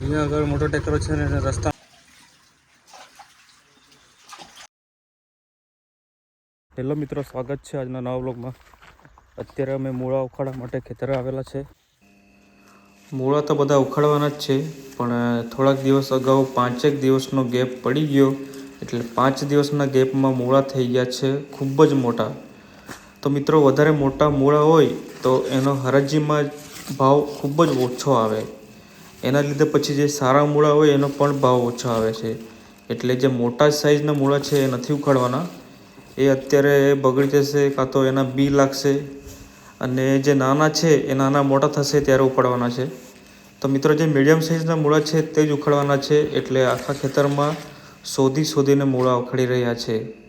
અહીંયા આગળ મોટો ટેકરો છે ને રસ્તા હેલો મિત્રો, સ્વાગત છે આજના નવા બ્લોગમાં અત્યારે અમે મૂળા ઉખાડવા માટે ખેતરે આવેલા છે. મૂળા તો બધા ઉખાડવાના જ છે, પણ થોડાક દિવસ અગાઉ પાંચેક દિવસનો ગેપ પડી ગયો, એટલે પાંચ દિવસના ગેપમાં મૂળા થઈ ગયા છે, ખૂબ જ મોટા. તો મિત્રો, વધારે મોટા મૂળા હોય તો એનો હરાજીમાં ભાવ ખૂબ જ ઓછો આવે. એના લીધે પછી જે સારા મૂળા હોય એનો પણ ભાવ ઓછો આવે છે. એટલે જે મોટા સાઇઝના મૂળા છે એ નથી ઉખાડવાના. એ અત્યારે બગડી જશે કાં તો એના બી લાગશે. અને જે નાના છે એ નાના મોટા થશે ત્યારે ઉખાડવાના છે. તો મિત્રો જે મીડિયમ સાઇઝના મૂળા છે તે જ ઉખાડવાના છે. એટલે આખા ખેતરમાં શોધી શોધીને મૂળા ઉખાડી રહ્યા છે.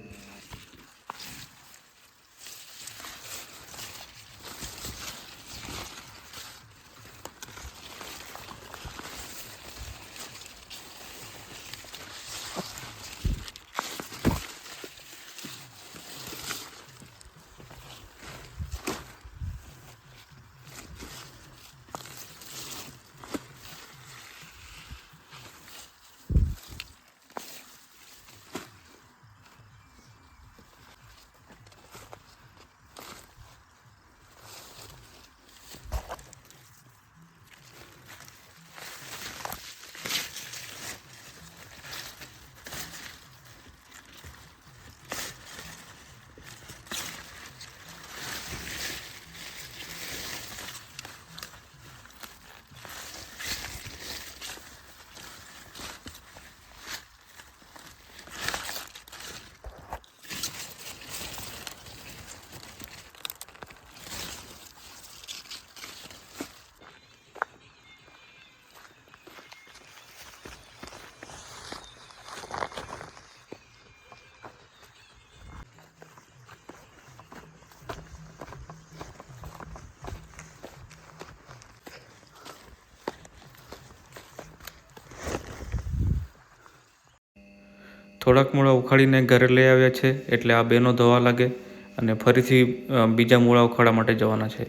થોડાક મૂળા ઉખાડીને ઘરે લઈ આવ્યા છે એટલે આ બેનો ધોવા લાગે અને ફરીથી બીજા મૂળા ઉખાડા માટે જવાના છે.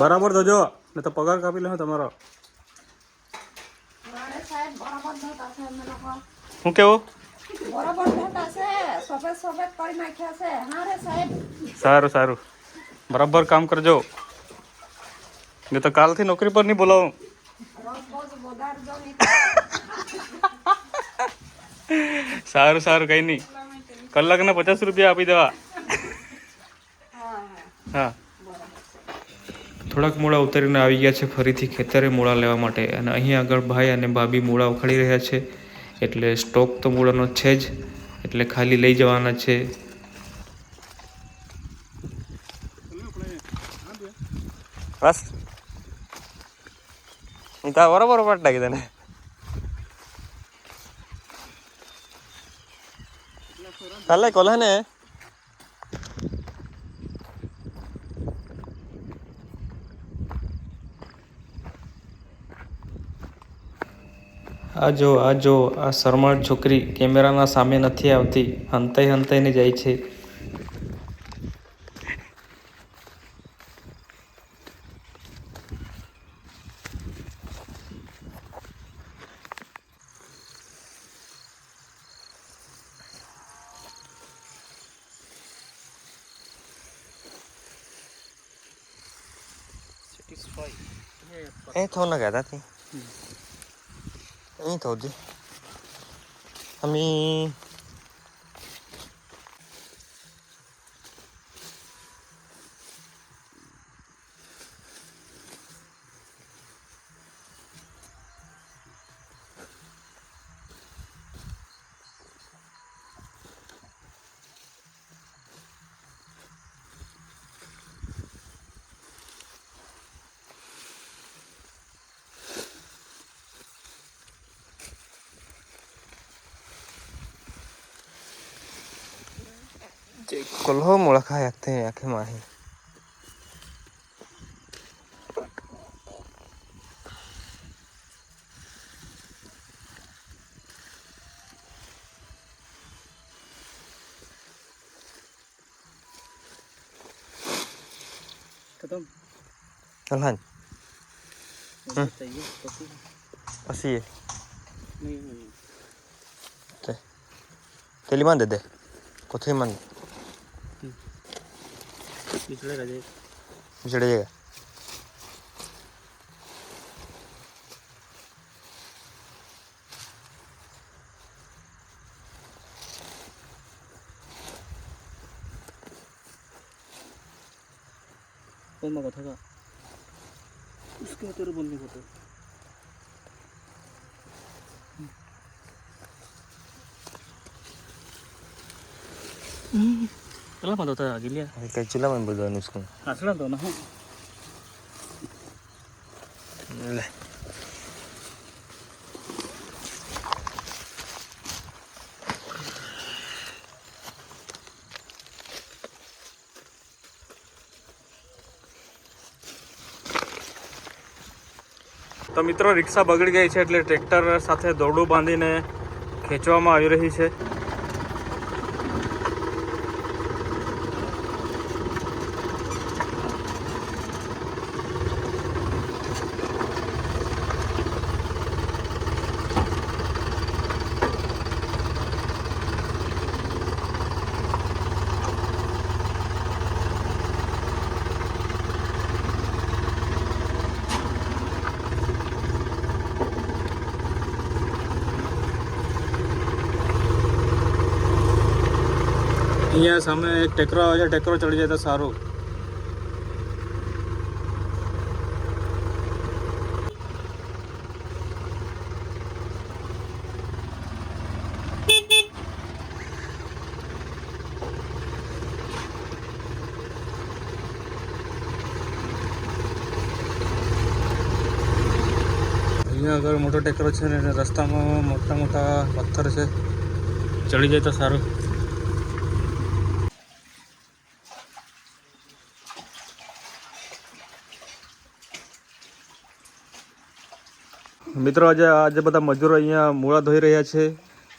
બરાબર ધોજો ને તો પગાર કાપી લે તમારો. શું કેવું? બરાબર છે. સફેદ સફેદ કરી નાખ્યા છે. હા રે સાહેબ. સારું સારું. બરાબર કામ કરજો. નહીં તો કાલથી નોકરી પર નહીં બોલાવું. સારું સારું કઈ નહીં. કલાકના પચાસ રૂપિયા આપી દેવા. હા. થોડાક મૂળા ઉતરીને આવી ગયા છે ફરીથી. ખેતરે મૂળા લેવા માટે. અને અહીં આગળ ભાઈ અને ભાભી મૂળા ઉખાડી રહ્યા છે. એટલે સ્ટોક તો મૂળાનો છે જ, એટલે ખાલી લઈ જવાના છે. બસ. તા બરોબર પટાકી તને. ચાલે કોલ ને. આ જો આ જો, આ શરમાળ છોકરી કેમેરાના સામે નથી આવતી. હંતાઈ હંતાઈને જાય છે. એ થવું ના કહેતા હતી અહીં થવું ಕೊಲ್ಲೋ ಮೊಳಕಾಯಿ ಹಾಕ್ತೇನೆ ಯಾಕೆ Mahi Cẩn thận. Ừ. Ở xì. Thế. Thế lý mắn để để. Có thêm mắn. पिछले का जाएगा पिछड़ जाएगा 엄마 같아가 उसके तेरे बोलने को तो 음. Tuh tadi gini ya? કઈ ચૂલા માં બધું ઉસકો Asal tuh nah. લે તો મિત્રો રિક્ષા બગડી ગઈ છે એટલે ટ્રેક્ટર સાથે દોરડું બાંધીને ખેંચવામાં આવી રહી છે અહીંયા સામે એક ટેકરો આવે છે. ટેકરો ચડી જાય તો સારું. અહીંયા આગળ મોટો ટેકરો છે ને, રસ્તામાં મોટા મોટા પથ્થર છે. ચડી જાય તો સારું. મિત્રો, આજે આજે બધા મજૂરો અહીંયા મૂળા ધોઈ રહ્યા છે.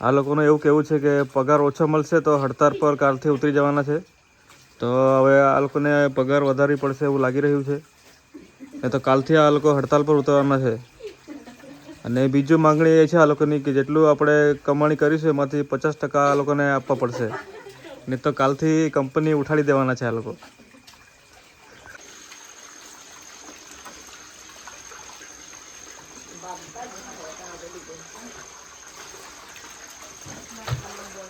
આ લોકોનું એવું કહેવું છે કે પગાર ઓછો મળશે તો હડતાળ પર કાલથી ઉતરી જવાના છે. તો હવે આ લોકોને પગાર વધારવી પડશે એવું લાગી રહ્યું છે. એ તો કાલથી આ લોકો હડતાળ પર ઉતરવાના છે. અને બીજું માંગણી એ છે આ લોકોની કે જેટલું આપણે કમાણી કરીશું એમાંથી પચાસ ટકા આ લોકોને આપવા પડશે. નહીં તો કાલથી કંપની ઉઠાડી દેવાના છે આ લોકો.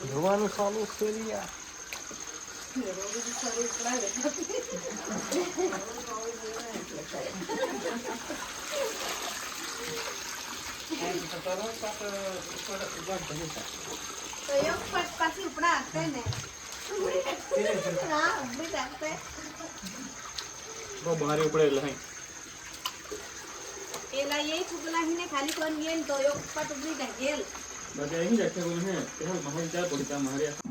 ધોવાનું ચાલુ છે તો એક પટ પાછી ઉપડા લઈ એલા એ ફૂગલા ખાલી કોણ ગયેલ તો એક પટ ઊભી જાય બાકી અહીં જ બોલે હે તેમાં મહાન ચાર પડતા માર્યા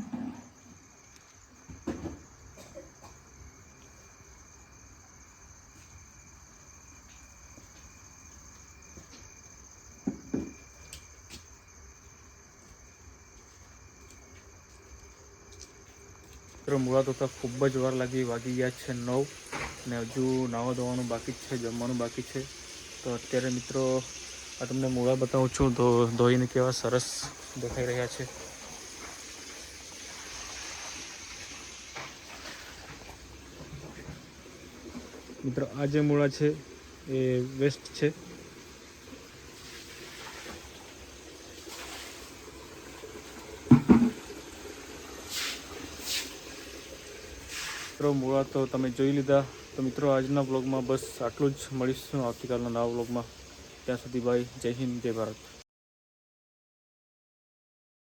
મિત્રો, મૂળા તો ખૂબ જ વાર લાગી, વાગી ગયા છે નવ, ને હજુ નાવા ધોવાનું બાકી જ છે, જમવાનું બાકી છે. તો અત્યારે મિત્રો આ તમને મૂળા બતાવું છું. ધોઈને કેવા સરસ દેખાઈ રહ્યા છે. મિત્રો, આ જે મૂળા છે, એ વેસ્ટ છે. મિત્રો, મૂળા તો તમે જોઈ લીધા. તો મિત્રો, આજના બ્લોગમાં બસ આટલું જ મળીશું. આવતીકાલના નવા બ્લોગમાં ત્યાં સુધી ભાઈ જય હિન્દ જય ભારત.